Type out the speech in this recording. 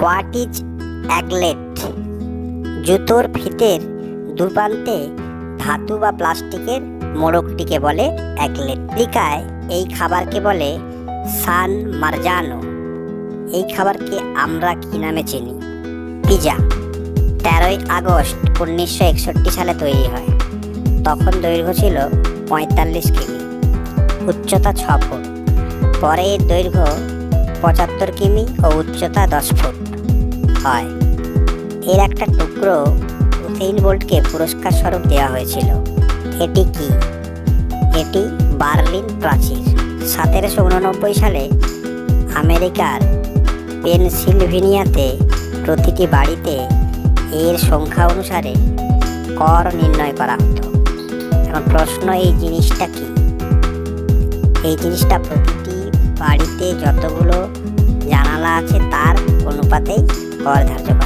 What is অ্যাগলেট জুতোর ফিতের দুপ্রান্তে ধাতু বা প্লাস্টিকের মোড়কটিকে বলে অ্যাগলেট লিকায় এই খাবারকে বলে সান মারজানো। এই খাবারকে আমরা কি নামে চিনি? পিজা। তেরোই আগস্ট উনিশশো একষট্টি সালে তৈরি হয়। তখন দৈর্ঘ্য ছিল পঁয়তাল্লিশ কিমি। উচ্চতা ছ ফুট। পরে এর দৈর্ঘ্য পঁচাত্তর কিমি ও উচ্চতা দশ ফুট। হয়। এর একটা টুকরো উসেইন বোল্টকে পুরস্কার স্বরূপ দেওয়া হয়েছিল। এটি কি? এটি বার্লিন প্রাচীর। সতেরোশো উননব্বই সালে আমেরিকার পেনসিলভেনিয়াতে প্রতিটি বাড়িতে এর সংখ্যা অনুসারে কর নির্ণয় করা হতো। এখন প্রশ্ন, এই জিনিসটা কি? এই জিনিসটা প্রতিটি বাড়িতে যতগুলো আছে তার অনুপাতেই কর ধার্য